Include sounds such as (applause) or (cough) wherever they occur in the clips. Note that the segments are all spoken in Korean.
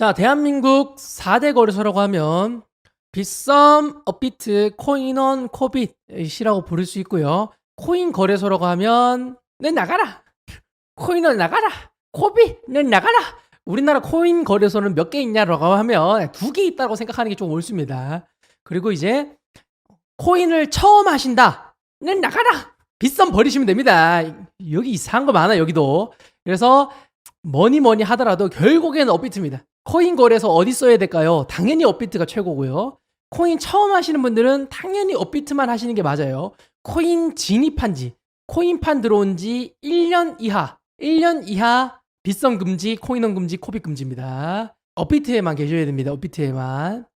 자, 대한민국 4대 거래소라고 하면 빗썸, 업비트, 코인원, 코빗이라고 부를 수 있고요. 코인 거래소라고 하면 내 나가라. 코인원 나가라. 코빗 내 나가라. 우리나라 코인 거래소는 몇 개 있냐라고 하면 두 개 있다고 생각하는 게 좀 옳습니다. 그리고 이제 코인을 처음 하신다. 내 나가라. 빗썸 버리시면 됩니다. 여기 이상한 거 많아 여기도. 그래서 뭐니 뭐니 하더라도 결국에는 업비트입니다. 코인 거래소 어디 써야 될까요? 당연히 업비트가 최고고요. 코인 처음 하시는 분들은 당연히 업비트만 하시는 게 맞아요. 코인 진입한 지, 코인판 들어온 지 1년 이하, 1년 이하 빗썸 금지, 코인원 금지, 코빗 금지입니다. 업비트에만 계셔야 됩니다. 업비트에만.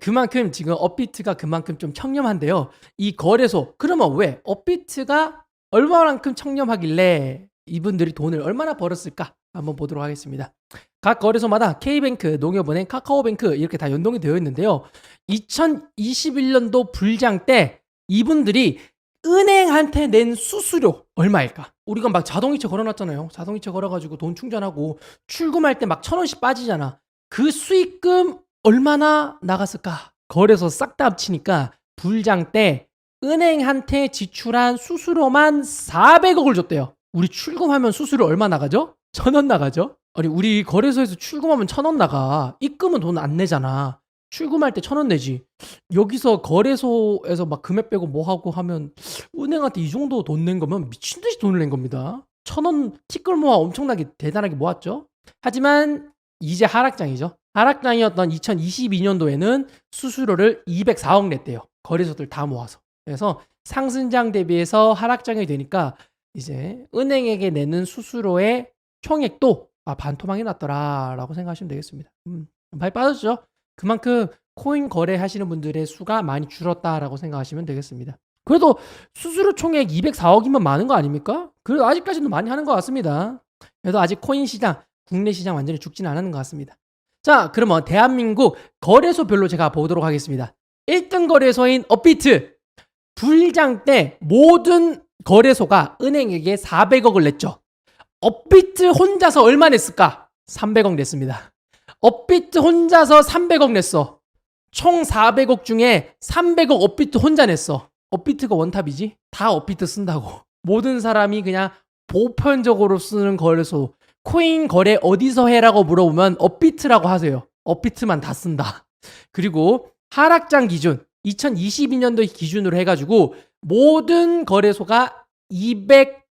그만큼 지금 업비트가 그만큼 좀 청렴한데요. 이 거래소 그러면 왜 업비트가 얼마만큼 청렴하길래 이분들이 돈을 얼마나 벌었을까 한번 보도록 하겠습니다. 각 거래소마다 K뱅크, 농협은행, 카카오뱅크 이렇게 다 연동이 되어 있는데요. 2021년도 불장 때 이분들이 은행한테 낸 수수료 얼마일까? 우리가 막 자동이체 걸어놨잖아요. 자동이체 걸어가지고 돈 충전하고 출금할 때 막 천 원씩 빠지잖아. 그 수익금 얼마나 나갔을까? 거래소 싹 다 합치니까 불장 때 은행한테 지출한 수수료만 400억을 줬대요. 우리 출금하면 수수료 얼마 나가죠? 천 원 나가죠? 아니 우리 거래소에서 출금하면 천 원 나가. 입금은 돈 안 내잖아. 출금할 때 천 원 내지. 여기서 거래소에서 막 금액 빼고 뭐 하고 하면 은행한테 이 정도 돈 낸 거면 미친 듯이 돈을 낸 겁니다. 천 원 티끌 모아 엄청나게 대단하게 모았죠. 하지만 이제 하락장이죠. 하락장이었던 2022년도에는 수수료를 204억 냈대요. 거래소들 다 모아서. 그래서 상승장 대비해서 하락장이 되니까 이제 은행에게 내는 수수료의 총액도 아, 반토막이 났더라라고 생각하시면 되겠습니다. 음, 많이 빠졌죠. 그만큼 코인 거래하시는 분들의 수가 많이 줄었다라고 생각하시면 되겠습니다. 그래도 수수료 총액 204억이면 많은 거 아닙니까? 그래도 아직까지는 많이 하는 것 같습니다. 그래도 아직 코인 시장, 국내 시장 완전히 죽지는 않은 것 같습니다. 자, 그러면 대한민국 거래소별로 제가 보도록 하겠습니다. 1등 거래소인 업비트. 불장 때 모든 거래소가 은행에게 400억을 냈죠. 업비트 혼자서 얼마 냈을까? 300억 냈습니다. 업비트 혼자서 300억 냈어. 총 400억 중에 300억 업비트 혼자 냈어. 업비트가 원탑이지? 다 업비트 쓴다고. 모든 사람이 그냥 보편적으로 쓰는 거래소. 코인 거래 어디서 해라고 물어보면 업비트라고 하세요. 업비트만 다 쓴다. 그리고 하락장 기준 2022년도 기준으로 해가지고 모든 거래소가 200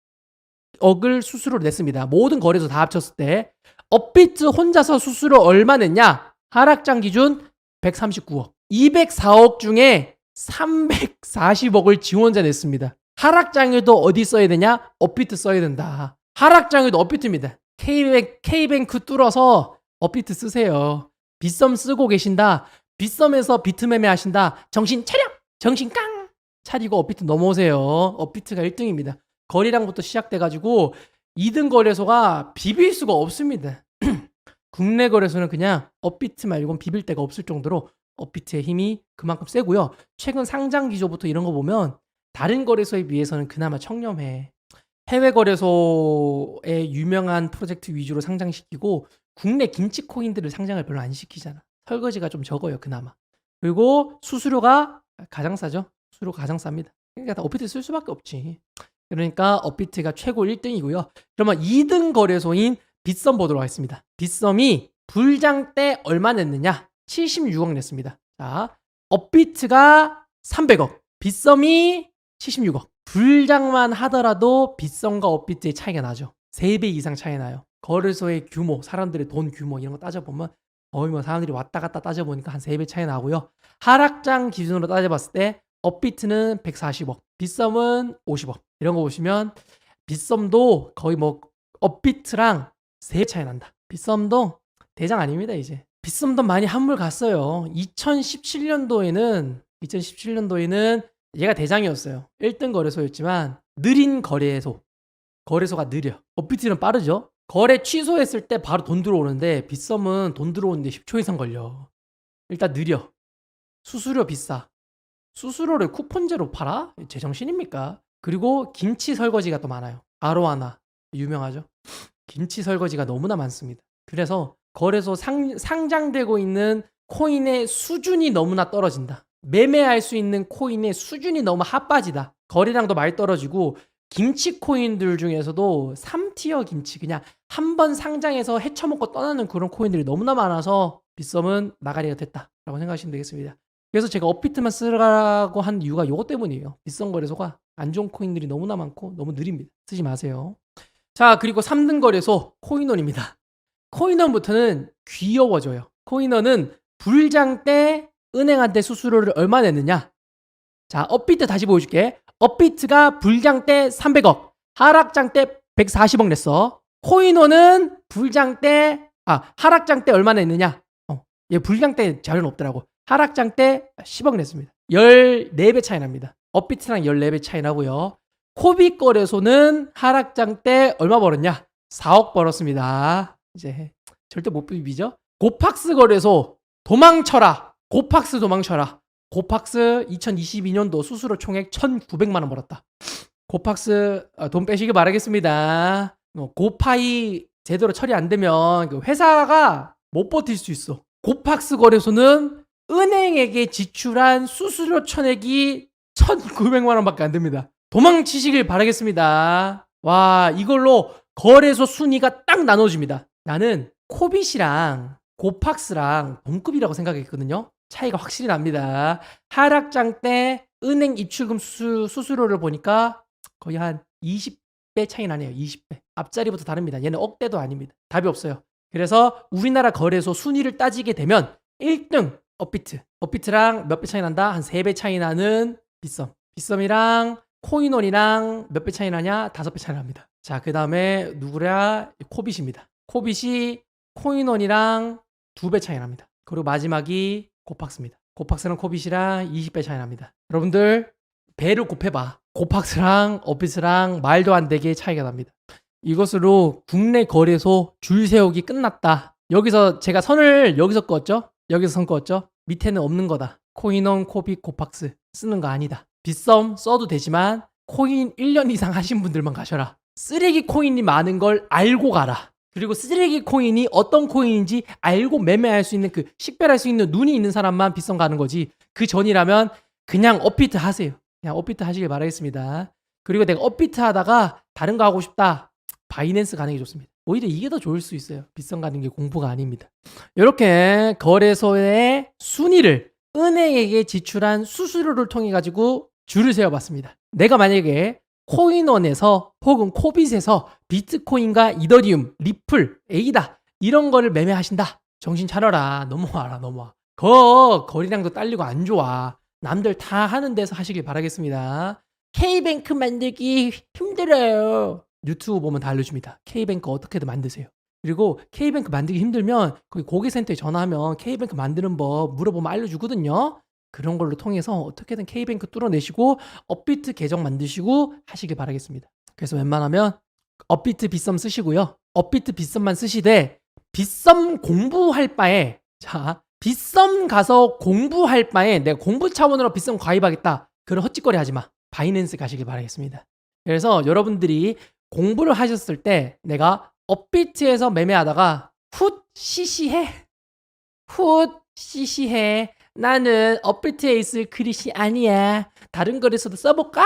억을 수수료를 냈습니다. 모든 거래소 다 합쳤을 때 업비트 혼자서 수수료 얼마 냈냐? 하락장 기준 139억. 204억 중에 340억을 지원자 냈습니다. 하락장에도 어디 써야 되냐? 업비트 써야 된다. 하락장에도 업비트입니다. K뱅, K뱅크 뚫어서 업비트 쓰세요. 빗썸 쓰고 계신다. 빗썸에서 비트 매매 하신다. 정신 차려! 정신 깡! 차리고 업비트 넘어오세요. 업비트가 1등입니다. 거리량부터 시작돼가지고 2등 거래소가 비빌 수가 없습니다. (clears throat) 국내 거래소는 그냥 업비트 말고는 비빌 데가 없을 정도로 업비트의 힘이 그만큼 세고요. 최근 상장 기조부터 이런 거 보면 다른 거래소에 비해서는 그나마 청렴해. 해외 거래소의 유명한 프로젝트 위주로 상장시키고 국내 김치 코인들을 상장을 별로 안 시키잖아. 설거지가 좀 적어요, 그나마. 그리고 수수료가 가장 싸죠. 수수료가 가장 쌉니다. 그러니까 다 업비트 쓸 수밖에 없지. 그러니까 업비트가 최고 1등이고요. 그러면 2등 거래소인 빗썸 보도록 하겠습니다. 빗썸이 불장 때 얼마 냈느냐? 76억 냈습니다. 자, 업비트가 300억, 빗썸이 76억. 불장만 하더라도 빗썸과 업비트의 차이가 나죠. 3배 이상 차이 나요. 거래소의 규모, 사람들의 돈 규모 이런 거 따져보면 거의 뭐 사람들이 왔다 갔다 따져보니까 한 3배 차이 나고요. 하락장 기준으로 따져봤을 때 업비트는 140억, 빗썸은 50억. 이런 거 보시면 빗썸도 거의 뭐 업비트랑 3배 차이 난다. 빗썸도 대장 아닙니다, 이제. 빗썸도 많이 한물 갔어요. 2017년도에는 2017년도에는 얘가 대장이었어요. 1등 거래소였지만 느린 거래소. 거래소가 느려. 업비트는 빠르죠. 거래 취소했을 때 바로 돈 들어오는데 빗썸은 돈 들어오는데 10초 이상 걸려. 일단 느려. 수수료 비싸. 수수료를 쿠폰제로 팔아? 제정신입니까? 그리고 김치 설거지가 또 많아요. 아로하나 유명하죠. 김치 설거지가 너무나 많습니다. 그래서 거래소 상, 상장되고 있는 코인의 수준이 너무나 떨어진다. 매매할 수 있는 코인의 수준이 너무 핫바지다. 거래량도 많이 떨어지고 김치 코인들 중에서도 3티어 김치 그냥 한 번 상장해서 헤쳐먹고 떠나는 그런 코인들이 너무나 많아서 빗썸은 나가리가 됐다라고 생각하시면 되겠습니다. 그래서 제가 업비트만 쓰라고 한 이유가 이것 때문이에요. 빗썸 거래소가 안 좋은 코인들이 너무나 많고 너무 느립니다. 쓰지 마세요. 자 그리고 3등 거래소 코인원입니다. 코인원부터는 귀여워져요. 코인원은 불장 때 은행한테 수수료를 얼마 냈느냐? 자, 업비트 다시 보여줄게. 업비트가 불장 때 300억, 하락장 때 140억 냈어. 코인원은 불장 때, 아, 하락장 때 얼마 냈느냐? 어, 얘 불장 때 자료는 없더라고. 하락장 때 10억 냈습니다. 14배 차이 납니다. 업비트랑 14배 차이 나고요. 코비 거래소는 하락장 때 얼마 벌었냐? 4억 벌었습니다. 이제 절대 못 비비죠? 고팍스 거래소 도망쳐라. 고팍스 도망쳐라. 고팍스 2022년도 수수료 총액 1,900만 원 벌었다. 고팍스 어, 돈 빼시길 바라겠습니다. 어, 고파이 제대로 처리 안 되면 그 회사가 못 버틸 수 있어. 고팍스 거래소는 은행에게 지출한 수수료 천액이 1,900만 원밖에 안 됩니다. 도망치시길 바라겠습니다. 와, 이걸로 거래소 순위가 딱 나눠집니다. 나는 코빗이랑 고팍스랑 동급이라고 생각했거든요. 차이가 확실히 납니다. 하락장 때 은행 입출금 수수, 수수료를 보니까 거의 한 20배 차이 나네요. 20배. 앞자리부터 다릅니다. 얘는 억대도 아닙니다. 답이 없어요. 그래서 우리나라 거래소 순위를 따지게 되면 1등 업비트. 업비트랑 몇 배 차이 난다? 한 3배 차이 나는 빗썸. 빗썸이랑 코인원이랑 몇 배 차이 나냐? 5배 차이 납니다. 자, 그 다음에 누구랴? 코빗입니다. 코빗이 코인원이랑 2배 차이 납니다. 그리고 마지막이 고팍스입니다. 고팍스랑 코빗이랑 20배 차이 납니다. 여러분들 배를 곱해봐. 고팍스랑 업비트랑 말도 안 되게 차이가 납니다. 이것으로 국내 거래소 줄 세우기 끝났다. 여기서 제가 선을 여기서 그었죠? 여기서 선 그었죠? 밑에는 없는 거다. 코인원, 코빗, 고팍스 쓰는 거 아니다. 빗썸 써도 되지만 코인 1년 이상 하신 분들만 가셔라. 쓰레기 코인이 많은 걸 알고 가라. 그리고 쓰레기 코인이 어떤 코인인지 알고 매매할 수 있는 그 식별할 수 있는 눈이 있는 사람만 빗썸 가는 거지. 그 전이라면 그냥 업비트 하세요. 그냥 업비트 하시길 바라겠습니다. 그리고 내가 업비트 하다가 다른 거 하고 싶다. 바이낸스 가는 게 좋습니다. 오히려 이게 더 좋을 수 있어요. 빗썸 가는 게 공부가 아닙니다. 이렇게 거래소의 순위를 은행에게 지출한 수수료를 통해 가지고 줄을 세워봤습니다. 내가 만약에 코인원에서 혹은 코빗에서 비트코인과 이더리움, 리플, 에이다 이런 거를 매매하신다. 정신 차려라. 넘어와라, 넘어와. 거 거리량도 딸리고 안 좋아. 남들 다 하는 데서 하시길 바라겠습니다. K뱅크 만들기 힘들어요. 유튜브 보면 다 알려줍니다. K뱅크 어떻게든 만드세요. 그리고 K뱅크 만들기 힘들면 거기 고객센터에 전화하면 K뱅크 만드는 법 물어보면 알려주거든요. 그런 걸로 통해서 어떻게든 K뱅크 뚫어내시고 업비트 계정 만드시고 하시길 바라겠습니다. 그래서 웬만하면 업비트 빗썸 쓰시고요. 업비트 빗썸만 쓰시되 빗썸 공부할 바에 자 빗썸 가서 공부할 바에 내가 공부 차원으로 빗썸 가입하겠다. 그런 헛짓거리 하지 마. 바이낸스 가시길 바라겠습니다. 그래서 여러분들이 공부를 하셨을 때 내가 업비트에서 매매하다가 훗 시시해. 훗 시시해. 나는 업비트에 있을 그릇이 아니야. 다른 거래소도 써볼까?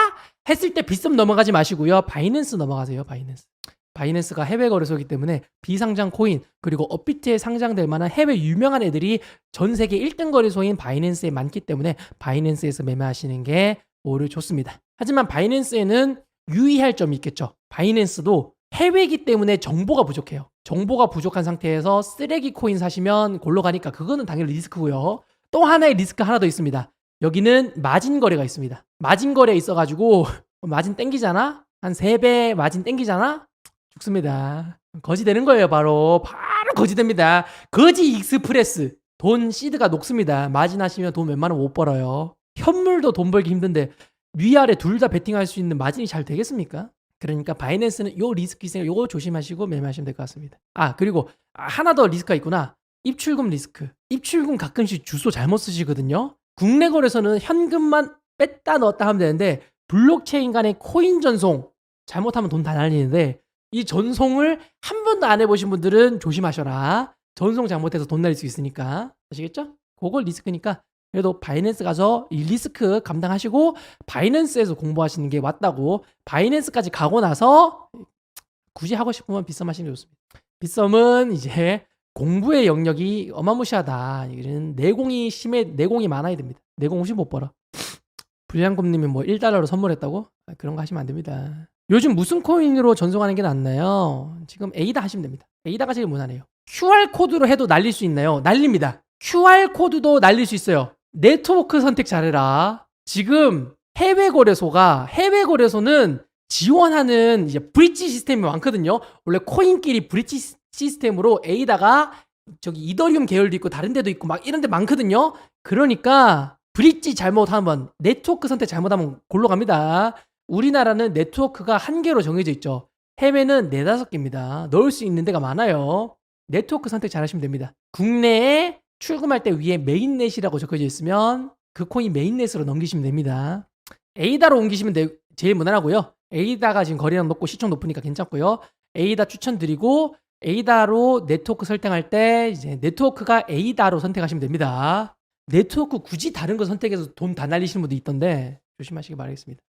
했을 때 빗썸 넘어가지 마시고요. 바이낸스 넘어가세요 바이낸스. 바이낸스가 해외 거래소이기 때문에 비상장 코인 그리고 업비트에 상장될 만한 해외 유명한 애들이 전 세계 1등 거래소인 바이낸스에 많기 때문에 바이낸스에서 매매하시는 게 오히려 좋습니다. 하지만 바이낸스에는 유의할 점이 있겠죠. 바이낸스도 해외이기 때문에 정보가 부족해요. 정보가 부족한 상태에서 쓰레기 코인 사시면 골로 가니까 그거는 당연히 리스크고요. 또 하나의 리스크 하나 더 있습니다. 여기는 마진 거래가 있습니다. 마진 거래 있어가지고 (laughs) 마진 땡기잖아? 한 3배 마진 땡기잖아? 죽습니다. 거지 되는 거예요, 바로. 바로 거지 됩니다. 거지 익스프레스. 돈 시드가 녹습니다. 마진 하시면 돈 웬만하면 못 벌어요. 현물도 돈 벌기 힘든데 위아래 둘 다 베팅할 수 있는 마진이 잘 되겠습니까? 그러니까 바이낸스는 요 리스크 있으니까 요거 조심하시고 매매하시면 될 것 같습니다. 아, 그리고 하나 더 리스크가 있구나. 입출금 리스크. 입출금 가끔씩 주소 잘못 쓰시거든요. 국내 거래소는 현금만 뺐다 넣었다 하면 되는데 블록체인 간의 코인 전송 잘못하면 돈 다 날리는데 이 전송을 한 번도 안 해보신 분들은 조심하셔라. 전송 잘못해서 돈 날릴 수 있으니까 아시겠죠? 그걸 리스크니까 그래도 바이낸스 가서 이 리스크 감당하시고 바이낸스에서 공부하시는 게 맞다고 바이낸스까지 가고 나서 굳이 하고 싶으면 빗썸 하시는 게 좋습니다. 빗썸은 이제 공부의 영역이 어마무시하다. 이런 내공이 심해 내공이 많아야 됩니다. 내공 혹시 못 벌어. 불량곰님이 뭐 1달러로 선물했다고? 아, 그런 거 하시면 안 됩니다. 요즘 무슨 코인으로 전송하는 게 낫나요? 지금 에이다 하시면 됩니다. 에이다가 제일 무난해요. QR 코드로 해도 날릴 수 있나요? 날립니다. QR 코드도 날릴 수 있어요. 네트워크 선택 잘해라. 지금 해외 거래소가 해외 거래소는 지원하는 이제 브릿지 시스템이 많거든요. 원래 코인끼리 브릿지 시- 시스템으로 에이다가 저기 이더리움 계열도 있고 다른 데도 있고 막 이런 데 많거든요. 그러니까 브릿지 잘못하면 네트워크 선택 잘못하면 골로 갑니다. 우리나라는 네트워크가 한 개로 정해져 있죠. 해외는 네다섯 개입니다. 넣을 수 있는 데가 많아요. 네트워크 선택 잘 하시면 됩니다. 국내에 출금할 때 위에 메인넷이라고 적혀져 있으면 그 코인 메인넷으로 넘기시면 됩니다. 에이다로 옮기시면 돼- 제일 무난하고요. 에이다가 지금 거래량 높고 시총 높으니까 괜찮고요. 에이다 추천드리고 에이다로 네트워크 설정할 때 이제 네트워크가 에이다로 선택하시면 됩니다. 네트워크 굳이 다른 거 선택해서 돈 다 날리시는 분도 있던데 조심하시기 바라겠습니다.